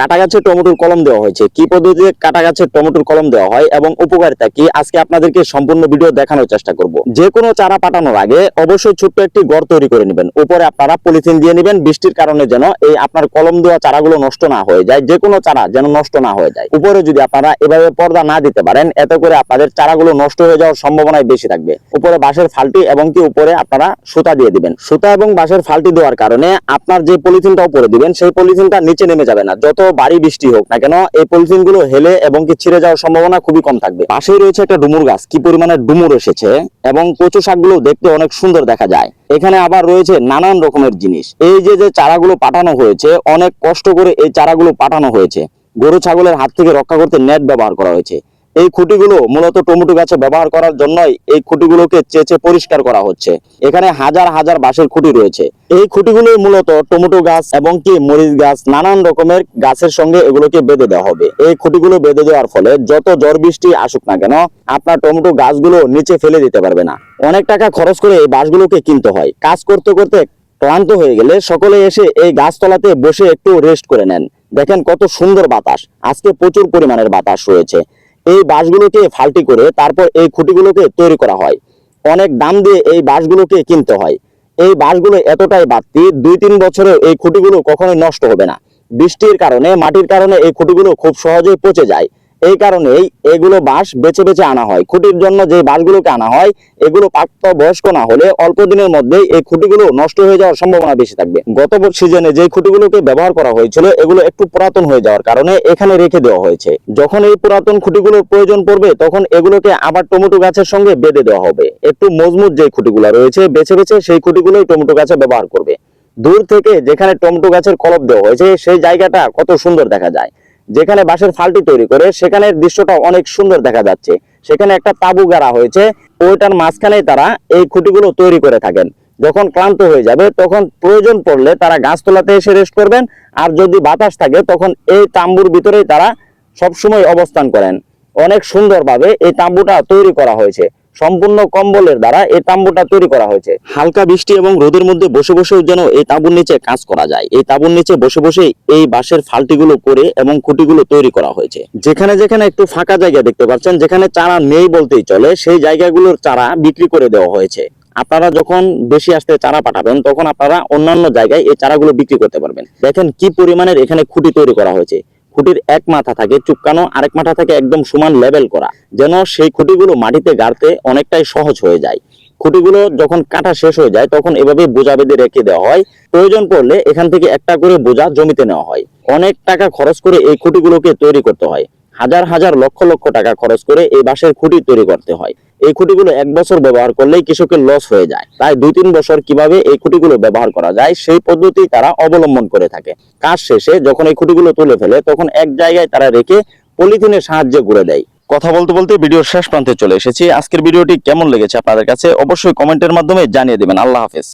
কাটা গাছের টমেটোর কলম দেওয়া হয়েছে। কি পদ্ধতিতে কাটা গাছের টমেটোর কলম দেওয়া হয় এবং উপকারিতা কি? আজকে আপনাদেরকে সম্পূর্ণ ভিডিও দেখানোর চেষ্টা করব। যে কোনো চারা পাঠানোর আগে অবশ্যই ছোট্ট একটি গড় তৈরি করে নেবেন। উপরে আপনারা পলিথিন দিয়ে নেবেন। বৃষ্টির কারণে যেন এই আপনার কলম দেওয়া চারাগুলো নষ্ট না হয়ে যায়। যে কোনো চারা যেন নষ্ট না হয়ে যায়। উপরে যদি আপনারা এভাবে পর্দা না দিতে পারেন, এতে করে আপনাদের চারাগুলো নষ্ট হয়ে যাওয়ার সম্ভাবনাই বেশি থাকবে। উপরে বাঁশের ফালটি এবং কি উপরে আপনারা সুতা দিয়ে দিবেন। সুতা এবং বাঁশের ফালটি দেওয়ার কারণে আপনার যে পলিথিনটা উপরে দিবেন, সেই পলিথিনটা নিচে নেমে যাবে না। যত বাড়ি বৃষ্টি হোক না কেন, এই পলিথিনগুলো হেলে এবং কি ছিঁড়ে যাওয়ার সম্ভাবনা খুবই কম থাকবে। পাশেই রয়েছে একটা ডুমুর গাছ, কি পরিমাণে ডুমুর এসেছে এবং কচু শাকগুলো দেখতে অনেক সুন্দর দেখা যায়। এখানে আবার রয়েছে নানান রকমের জিনিস। এই যে যে চারাগুলো পাঠানো হয়েছে, অনেক কষ্ট করে এই চারাগুলো পাঠানো হয়েছে। গরু, ছাগলের হাত থেকে রক্ষা করতে নেট ব্যবহার করা হয়েছে। এই খুঁটিগুলো মূলত টমেটো গাছে ব্যবহার করার জন্যই এই খুঁটিগুলোকে চেঁচে পরিষ্কার করা হচ্ছে। এখানে হাজার হাজার বাঁশের খুঁটি রয়েছে। এই খুঁটিগুলোই মূলত টমেটো গাছ এবং কি মরিচ গাছ, নানান রকমের গাছের সঙ্গে এগুলোকে বেঁধে দেওয়া হবে। এই খুঁটিগুলো বেঁধে দেওয়ার ফলে যত ঝড় বৃষ্টি আসুক না কেন, আপনার টমেটো গাছগুলো নিচে ফেলে দিতে পারবে না। অনেক টাকা খরচ করে এই বাঁশগুলোকে কিনতে হয়। কাজ করতে করতে ক্লান্ত হয়ে গেলে সকলে এসে এই গাছতলাতে বসে একটু রেস্ট করে নেন। দেখেন কত সুন্দর বাতাস। আজকে প্রচুর পরিমাণের বাতাস রয়েছে। এই বাঁশগুলোকে ফাল্টি করে তারপর এই খুঁটিগুলোকে তৈরি করা হয়। অনেক দাম দিয়ে এই বাঁশগুলোকে কিনতে হয়। এই বাঁশগুলো এতটাই বাড়তি, দুই তিন বছরে এই খুঁটিগুলো কখনোই নষ্ট হবে না। বৃষ্টির কারণে, মাটির কারণে এই খুঁটিগুলো খুব সহজেই পচে যায়। এই কারণেই এগুলো বাঁশ বেছে বেছে আনা হয়। খুঁটির জন্য যে বাঁশগুলোকে আনা হয়, এগুলো প্রাপ্ত বয়স্ক না হলে অল্প দিনের মধ্যে এই খুঁটিগুলো নষ্ট হয়ে যাওয়ার সম্ভাবনা বেশি থাকবে। গত সিজনে যে খুঁটিগুলোকে ব্যবহার করা হয়েছিল, এগুলো একটু পুরাতন হয়ে যাওয়ার কারণে এখানে রেখে দেওয়া হয়েছে। যখন এই পুরাতন খুঁটিগুলোর প্রয়োজন পড়বে, তখন এগুলোকে আবার টমেটো গাছের সঙ্গে বেঁধে দেওয়া হবে। একটু মজবুত যে খুঁটিগুলো রয়েছে, বেছে বেছে সেই খুঁটিগুলোই টমেটো গাছে ব্যবহার করবে। দূর থেকে যেখানে টমেটো গাছের কলপ দেওয়া হয়েছে, সেই জায়গাটা কত সুন্দর দেখা যায়। যেখানে বাঁশের ফালটি তৈরি করে, সেখানের দৃশ্যটা অনেক সুন্দর দেখা যাচ্ছে। সেখানে একটা তাবু গাড়া হয়েছে, ওইটার মাঝখানেই তারা এই খুঁটিগুলো তৈরি করে থাকেন। যখন ক্লান্ত হয়ে যাবে, তখন প্রয়োজন পড়লে তারা গাছতলাতে এসে রেস্ট করবেন, আর যদি বাতাস থাকে, তখন এই তাম্বুর ভিতরেই তারা সবসময় অবস্থান করেন। অনেক সুন্দরভাবে এই তাম্বুটা তৈরি করা হয়েছে। সম্পূর্ণ কম্বলের দ্বারা এই তাম্বুটা তৈরি করা হয়েছে। হালকা বৃষ্টি এবং রোদের মধ্যে বসে বসেও যেন এই তাঁবুর নিচে কাজ করা যায়। এই তাঁবুর নিচে বসে বসে এই বাঁশের ফালটিগুলো করে এবং খুঁটিগুলো তৈরি করা হয়েছে। যেখানে যেখানে একটু ফাঁকা জায়গা দেখতে পাচ্ছেন, যেখানে চারা নেই বলতেই চলে, সেই জায়গাগুলোর চারা বিক্রি করে দেওয়া হয়েছে। আপনারা যখন বেশি আসতে চারা পাঠাবেন, তখন আপনারা অন্যান্য জায়গায় এই চারাগুলো বিক্রি করতে পারবেন। দেখেন কি পরিমাণের এখানে খুঁটি তৈরি করা হয়েছে। খুঁটির এক মাথা থাকে চুপকানো আরেক মাথা থাকে একদম সমান লেভেল করা, যেন সেই খুঁটিগুলো মাটিতে গাড়তে অনেকটাই সহজ হয়ে যায়। খুঁটিগুলো যখন কাটা শেষ হয়ে যায়, তখন এভাবে বোঝা বেঁধে রেখে দেওয়া হয়। প্রয়োজন পড়লে এখান থেকে একটা করে বোঝা জমিতে নেওয়া হয়। অনেক টাকা খরচ করে এই খুঁটিগুলোকে তৈরি করতে হয়। হাজার হাজার লক্ষ লক্ষ টাকা খরচ করে এই বাঁশের খুঁটি তৈরি করতে হয়। এই খুঁটিগুলো এক বছর ব্যবহার করলেই কৃষকের লস হয়ে যায়। তাই দুই তিন বছর কীভাবে এই খুঁটিগুলো ব্যবহার করা যায়, সেই পদ্ধতি তারা অবলম্বন করে থাকে। কাজ শেষে যখন এই খুঁটিগুলো তুলে ফেলে, তখন এক জায়গায় তারা রেখে পলিথিনের সাহায্যে ঘুরে দেয়। কথা বলতে বলতে ভিডিওর শেষ প্রান্তে চলে এসেছি। আজকের ভিডিওটি কেমন লেগেছে আপনাদের কাছে অবশ্যই কমেন্টের মাধ্যমে জানিয়ে দেবেন। আল্লাহ হাফেজ।